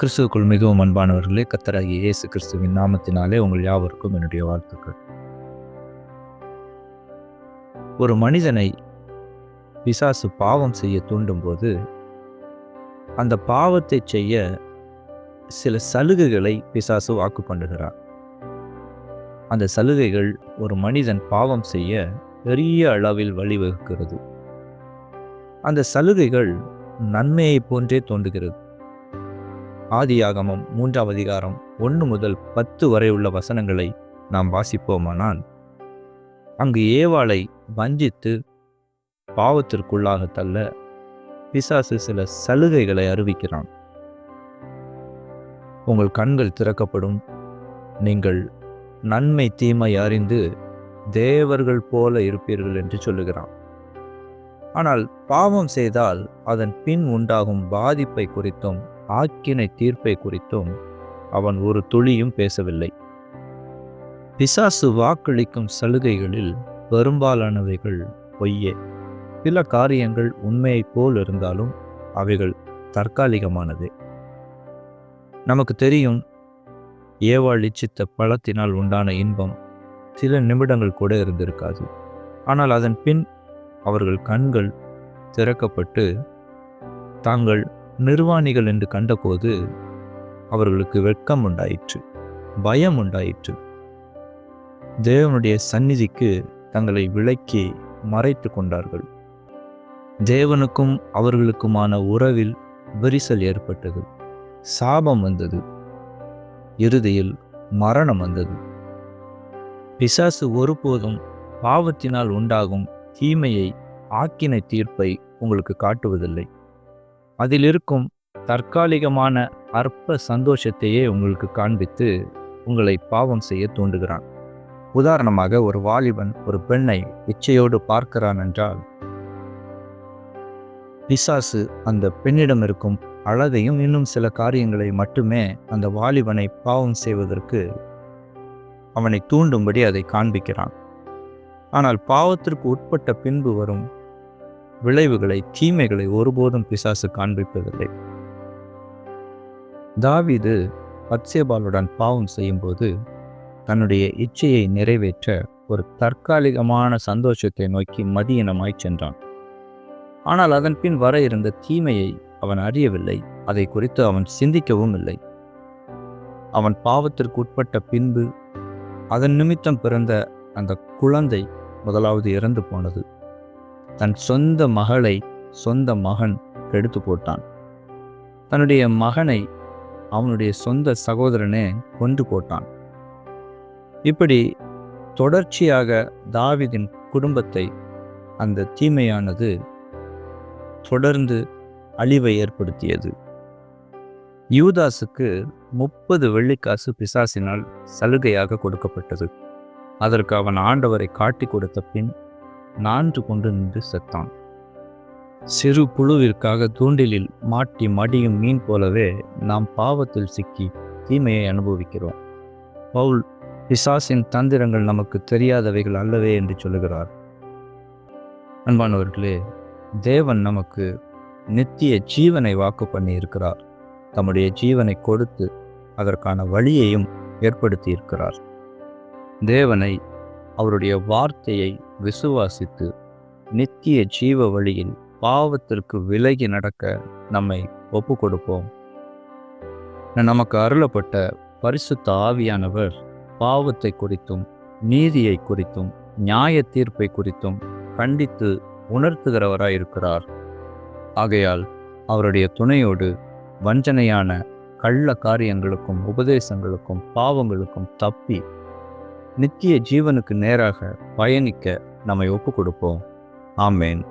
கிறிஸ்துவுக்குள் மிகவும் அன்பானவர்களே கத்தராகி இயேசு கிறிஸ்துவின் நாமத்தினாலே உங்கள் யாவருக்கும் என்னுடைய வாழ்த்துக்கள். ஒரு மனிதனை பிசாசு பாவம் செய்ய தூண்டும்போது அந்த பாவத்தை செய்ய சில சலுகைகளை பிசாசு வாக்கு பண்ணுகிறார். அந்த சலுகைகள் ஒரு மனிதன் பாவம் செய்ய பெரிய அளவில் வழிவகுக்கிறது அந்த சலுகைகள் நன்மையை போன்றே தோன்றுகிறது. ஆதியாகமம் மூன்றாம் அதிகாரம் ஒன்று முதல் பத்து வரை உள்ள வசனங்களை நாம் வாசிப்போமானால் அங்கு ஏவாளை வஞ்சித்து பாவத்திற்குள்ளாக தள்ள பிசாசு சில சலுகைகளை அறிவிக்கிறான். உங்கள் கண்கள் திறக்கப்படும். நீங்கள் நன்மை தீமை அறிந்து தேவர்கள் போல இருப்பீர்கள் என்று சொல்லுகிறான். ஆனால் பாவம் செய்தால் அதன் பின் உண்டாகும் பாதிப்பை குறித்தும் ஆக்கினை தீர்ப்பை குறித்தும் அவன் ஒரு துளியும் பேசவில்லை. பிசாசு வாக்களிக்கும் சலுகைகளில் பெரும்பாலானவைகள் பொய்யே. சில காரியங்கள் உண்மையைப் போல் இருந்தாலும் அவைகள் தற்காலிகமானது. நமக்கு தெரியும் ஏவாள் இச்சித்த பழத்தினால் உண்டான இன்பம் சில நிமிடங்கள் கூட இருந்திருக்காது. ஆனால் அதன் பின் அவர்கள் கண்கள் திறக்கப்பட்டு தாங்கள் நிர்வாணிகள் என்று கண்டபோது அவர்களுக்கு வெட்கம் உண்டாயிற்று பயம் உண்டாயிற்று. தேவனுடைய சந்நிதிக்கு தங்களை விலக்கி மறைத்து கொண்டார்கள். தேவனுக்கும் அவர்களுக்குமான உறவில் விரிசல் ஏற்பட்டது சாபம் வந்தது இறுதியில் மரணம் வந்தது. பிசாசு ஒருபோதும் பாவத்தினால் உண்டாகும் தீமையை ஆக்கினை தீர்ப்பை உங்களுக்கு காட்டுவதில்லை. அதில் இருக்கும் தற்காலிகமான அற்ப சந்தோஷத்தையே உங்களுக்கு காண்பித்து உங்களை பாவம் செய்ய தூண்டுகிறான். உதாரணமாக ஒரு வாலிபன் ஒரு பெண்ணை இச்சையோடு பார்க்கிறான் என்றால் பிசாசு அந்த பெண்ணிடம் இருக்கும் அழகையும் இன்னும் சில காரியங்களை மட்டுமே அந்த வாலிபனை பாவம் செய்வதற்கு அவனை தூண்டும்படி அதை காண்பிக்கிறான். ஆனால் பாவத்திற்கு உட்பட்ட பின்பு வரும் விளைவுகளை தீமைகளை ஒருபோதும் பிசாசு காண்பிப்பதில்லை. தாவீது பத்சேபாலுடன் பாவம் செய்யும்போது தன்னுடைய இச்சையை நிறைவேற்ற ஒரு தற்காலிகமான சந்தோஷத்தை நோக்கி மதியினமாய் சென்றான். ஆனால் அதன் பின் வர இருந்த தீமையை அவன் அறியவில்லை. அதை குறித்து அவன் சிந்திக்கவும் இல்லை. அவன் பாவத்திற்கு உட்பட்ட பின்பு அதன் நிமித்தம் பிறந்த அந்த குழந்தை முதலாவது இறந்து போனது. தன் சொந்த மகளை சொந்த மகன் கெடுத்து போட்டான். தன்னுடைய மகனை அவனுடைய சொந்த சகோதரனே கொண்டு போட்டான். இப்படி தொடர்ச்சியாக தாவிதின் குடும்பத்தை அந்த தீமையானது தொடர்ந்து அழிவை ஏற்படுத்தியது. யூதாஸுக்கு முப்பது வெள்ளிக்காசு பிசாசினால் சலுகையாக கொடுக்கப்பட்டது. அதற்கு அவன் ஆண்டவரை காட்டி கொடுத்த பின் நான்கு கொண்டு நின்று செத்தான். சிறு புழுவிற்காக தூண்டிலில் மாட்டி மடியும் மீன் போலவே நாம் பாவத்தில் சிக்கி தீமையை அனுபவிக்கிறோம். பவுல் பிசாசின் தந்திரங்கள் நமக்கு தெரியாதவைகள் அல்லவே என்று சொல்லுகிறார். அன்பானவர்களே தேவன் நமக்கு நித்திய ஜீவனை வாக்கு பண்ணி இருக்கிறார். தம்முடைய ஜீவனை கொடுத்து அதற்கான வழியையும் ஏற்படுத்தி இருக்கிறார். தேவனை அவருடைய வார்த்தையை விசுவாசித்து நித்திய ஜீவ வழியில் பாவத்திற்கு விலகி நடக்க நம்மை ஒப்பு கொடுப்போம் நமக்கு அருளப்பட்ட பரிசுத்த ஆவியானவர் பாவத்தை குறித்தும் நீதியை குறித்தும் நியாய தீர்ப்பை குறித்தும் கண்டித்து உணர்த்துகிறவராயிருக்கிறார். ஆகையால் அவருடைய துணையோடு வஞ்சனையான கள்ள காரியங்களுக்கும் உபதேசங்களுக்கும் பாவங்களுக்கும் தப்பி நித்திய ஜீவனுக்கு நேராக பயணிக்க நம்மை ஒப்பு கொடுப்போம் ஆமேன்.